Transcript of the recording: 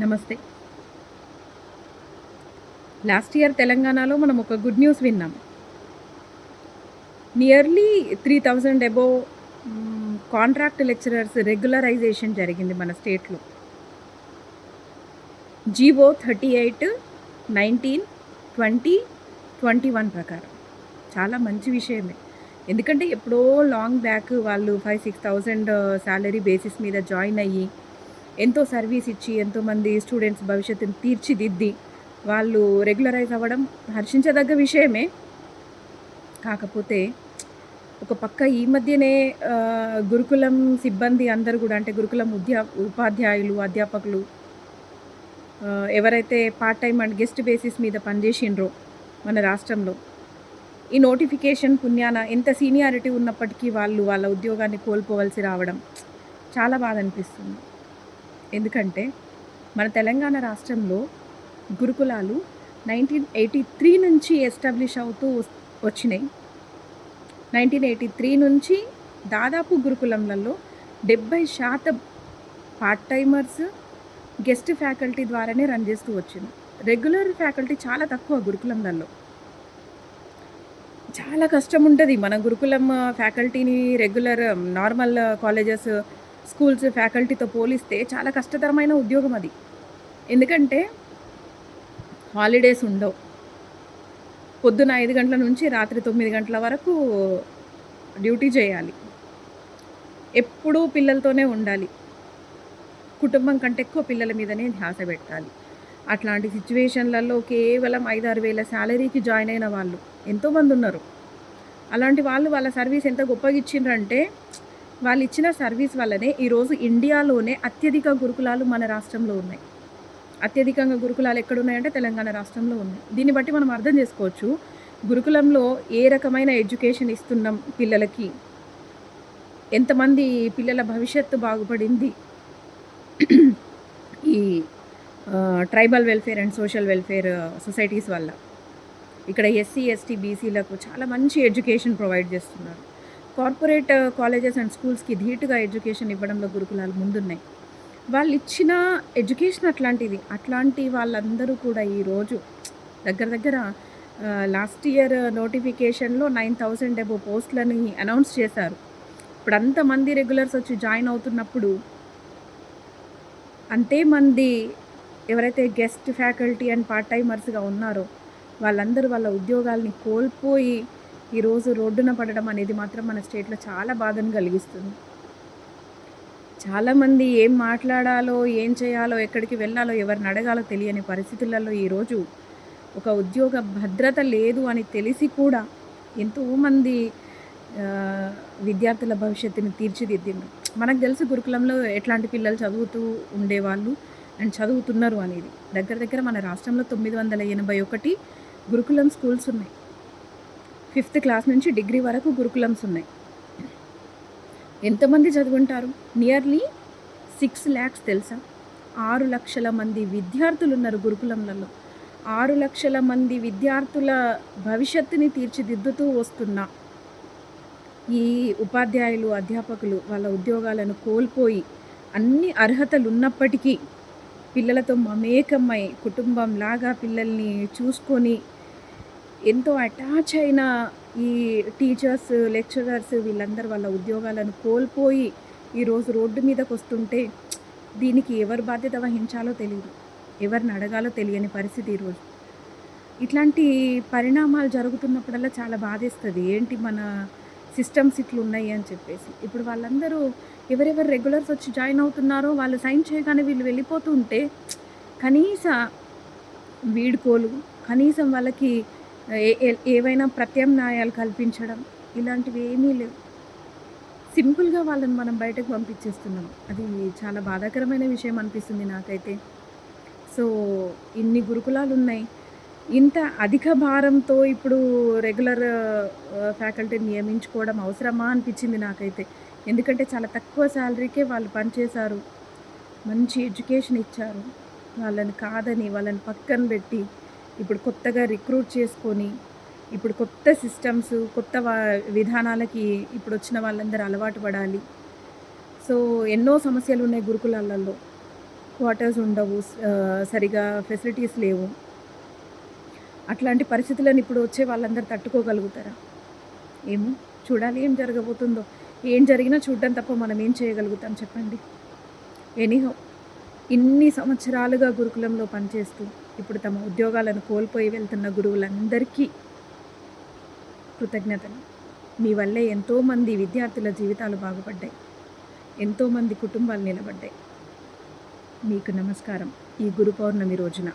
నమస్తే. Last year తెలంగాణలో మనం ఒక గుడ్ న్యూస్ విన్నాం. Nearly three thousand above contract lecturers regularisation జరిగింది మన స్టేట్లో. GO thirty eight nineteen twenty twenty one ప్రకారం. చాలా మంచి విషయమే. ఎందుకంటే ఎప్పుడో లాంగ్ బ్యాక్ వాళ్ళు five six thousand uh, salary basis మీద జాయిన్ అయ్యి ఎంతో సర్వీస్ ఇచ్చి ఎంతోమంది స్టూడెంట్స్ భవిష్యత్తుని తీర్చిదిద్ది వాళ్ళు రెగ్యులరైజ్ అవ్వడం హర్షించదగ్గ విషయమే. కాకపోతే ఒక పక్క ఈ మధ్యనే గురుకులం సిబ్బంది అందరూ కూడా అంటే గురుకులం ఉద్యా ఉపాధ్యాయులు అధ్యాపకులు ఎవరైతే part time and guest basis మీద పనిచేసిండ్రో మన రాష్ట్రంలో ఈ నోటిఫికేషన్ పుణ్యాన ఎంత సీనియారిటీ ఉన్నప్పటికీ వాళ్ళు వాళ్ళ ఉద్యోగాన్ని కోల్పోవలసి రావడం చాలా బాధ అనిపిస్తుంది. ఎందుకంటే మన తెలంగాణ రాష్ట్రంలో గురుకులాలు నైన్టీన్ ఎయిటీ త్రీ నుంచి ఎస్టాబ్లిష్ అవుతూ వచ్చినాయి. నైన్టీన్ ఎయిటీ త్రీ నుంచి దాదాపు గురుకులంలలో డెబ్బై శాతం పార్ట్ టైమర్స్ గెస్ట్ ఫ్యాకల్టీ ద్వారానే రన్ చేస్తూ వచ్చింది. రెగ్యులర్ ఫ్యాకల్టీ చాలా తక్కువ గురుకులంలలో. చాలా కష్టం ఉంటుంది. మన గురుకులం ఫ్యాకల్టీని రెగ్యులర్ నార్మల్ కాలేజెస్ స్కూల్స్ ఫ్యాకల్టీతో పోలిస్తే చాలా కష్టతరమైన ఉద్యోగం అది. ఎందుకంటే హాలిడేస్ ఉండవు. పొద్దున ఐదు గంటల నుంచి రాత్రి తొమ్మిది గంటల వరకు డ్యూటీ చేయాలి. ఎప్పుడూ పిల్లలతోనే ఉండాలి. కుటుంబం కంటే ఎక్కువ పిల్లల మీదనే ధ్యాస పెట్టాలి. అట్లాంటి సిచ్యువేషన్లలో కేవలం ఐదారు వేల శాలరీకి జాయిన్ అయిన వాళ్ళు ఎంతోమంది ఉన్నారు. అలాంటి వాళ్ళు వాళ్ళ సర్వీస్ ఎంత గొప్పగా ఇచ్చిండ్రంటే వాళ్ళు ఇచ్చిన సర్వీస్ వల్లనే ఈరోజు ఇండియాలోనే అత్యధిక గురుకులాలు మన రాష్ట్రంలో ఉన్నాయి. అత్యధికంగా గురుకులాలు ఎక్కడ ఉన్నాయంటే తెలంగాణ రాష్ట్రంలో ఉన్నాయి. దీన్ని బట్టి మనం అర్థం చేసుకోవచ్చు. గురుకులంలో ఏ రకమైన ఎడ్యుకేషన్ ఇస్తున్నాం పిల్లలకి? ఎంతమంది పిల్లల భవిష్యత్తు బాగుపడింది? ఈ tribal welfare and social welfare societies వల్ల. ఇక్కడ ఎస్సీ ఎస్టీ బీసీలకు చాలా మంచి ఎడ్యుకేషన్ ప్రొవైడ్ చేస్తున్నారు. కార్పొరేట్ కాలేజెస్ అండ్ స్కూల్స్కి ధీటుగా ఎడ్యుకేషన్ ఇవ్వడంలో గురుకులాలు ముందున్నాయి. వాళ్ళు ఇచ్చిన ఎడ్యుకేషన్ అట్లాంటిది. అట్లాంటి వాళ్ళందరూ కూడా ఈరోజు దగ్గర దగ్గర లాస్ట్ ఇయర్ నోటిఫికేషన్లో నైన్ థౌజండ్ అబో పోస్టులని అనౌన్స్ చేశారు. ఇప్పుడు అంతమంది రెగ్యులర్స్ వచ్చి జాయిన్ అవుతున్నప్పుడు అంతే మంది ఎవరైతే గెస్ట్ ఫ్యాకల్టీ అండ్ పార్ట్ టైమర్స్గా ఉన్నారో వాళ్ళందరూ వాళ్ళ ఉద్యోగాల్ని కోల్పోయి ఈరోజు రోడ్డున పడడం అనేది మాత్రం మన స్టేట్లో చాలా బాధను కలిగిస్తుంది. చాలామంది ఏం మాట్లాడాలో ఏం చేయాలో ఎక్కడికి వెళ్ళాలో ఎవరిని అడగాలో తెలియని పరిస్థితులలో ఈరోజు ఒక ఉద్యోగ భద్రత లేదు అని తెలిసి కూడా ఎంతోమంది విద్యార్థుల భవిష్యత్తుని తీర్చిదిద్దిండ్రు. మనకు తెలుసు గురుకులంలో ఎట్లాంటి పిల్లలు చదువుతూ ఉండేవాళ్ళు అండ్ చదువుతున్నారు అనేది. దగ్గర దగ్గర మన రాష్ట్రంలో తొమ్మిది వందల ఎనభై ఒకటి గురుకులం స్కూల్స్ ఉన్నాయి. ఫిఫ్త్ క్లాస్ నుంచి డిగ్రీ వరకు గురుకులమ్స్ ఉన్నాయి. ఎంతమంది చదువుంటారు? నియర్లీ సిక్స్ ల్యాక్స్ తెలుసా? ఆరు లక్షల మంది విద్యార్థులు ఉన్నారు గురుకులంలలో ఆరు లక్షల మంది విద్యార్థుల భవిష్యత్తుని తీర్చిదిద్దుతూ వస్తున్న ఈ ఉపాధ్యాయులు అధ్యాపకులు వాళ్ళ ఉద్యోగాలను కోల్పోయి అన్ని అర్హతలు ఉన్నప్పటికీ పిల్లలతో మమేకమై కుటుంబంలాగా పిల్లల్ని చూసుకొని ఎంతో అటాచ్ అయిన ఈ టీచర్స్ లెక్చరర్స్ వీళ్ళందరూ వాళ్ళ ఉద్యోగాలను కోల్పోయి ఈరోజు రోడ్డు మీదకి వస్తుంటే దీనికి ఎవరు బాధ్యత వహించాలో తెలియదు ఎవరిని అడగాలో తెలియని పరిస్థితి ఈరోజు ఇట్లాంటి పరిణామాలు జరుగుతున్నప్పుడల్లా చాలా బాధేస్తుంది. ఏంటి మన సిస్టమ్స్ ఇట్లున్నాయి అని చెప్పేసి. ఇప్పుడు వాళ్ళందరూ ఎవరెవరు రెగ్యులర్స్ వచ్చి జాయిన్ అవుతున్నారో వాళ్ళు సైన్ చేయగానే వీళ్ళు వెళ్ళిపోతుంటే కనీస వీడుకోలు కనీసం వాళ్ళకి ఏవైనా ప్రత్యామ్నాయాలు కల్పించడం ఇలాంటివి ఏమీ లేవు. సింపుల్గా వాళ్ళని మనం బయటకు పంపించేస్తున్నాం. అది చాలా బాధాకరమైన విషయం అనిపిస్తుంది నాకైతే. సో ఇన్ని గురుకులాలు ఉన్నాయి ఇంత అధిక భారంతో ఇప్పుడు రెగ్యులర్ ఫ్యాకల్టీని నియమించుకోవడం అవసరమా అనిపించింది నాకైతే. ఎందుకంటే చాలా తక్కువ శాలరీకే వాళ్ళు పనిచేశారు. మంచి ఎడ్యుకేషన్ ఇచ్చారు. వాళ్ళని కాదని వాళ్ళని పక్కన పెట్టి ఇప్పుడు కొత్తగా రిక్రూట్ చేసుకొని ఇప్పుడు కొత్త సిస్టమ్స్ కొత్త విధానాలకి ఇప్పుడు వచ్చిన వాళ్ళందరూ అలవాటు పడాలి. సో ఎన్నో సమస్యలు ఉన్నాయి గురుకులాలలో. క్వార్టర్స్ ఉండవు సరిగా ఫెసిలిటీస్ లేవు. అట్లాంటి పరిస్థితులను ఇప్పుడు వచ్చే వాళ్ళందరూ తట్టుకోగలుగుతారా? ఏమో చూడాలి ఏం జరగబోతుందో. ఏం జరిగినా చూడడం తప్ప మనం ఏం చేయగలుగుతాం చెప్పండి. ఎనీహో ఇన్ని సంవత్సరాలుగా గురుకులంలో పనిచేస్తూ ఇప్పుడు తమ ఉద్యోగాలను కోల్పోయి వెళ్తున్న గురువులందరికీ కృతజ్ఞతలు. మీ వల్లే ఎంతోమంది విద్యార్థుల జీవితాలు బాగుపడ్డాయి. ఎంతోమంది కుటుంబాలు నిలబడ్డాయి. మీకు నమస్కారం. ఈ గురు పౌర్ణమి రోజున.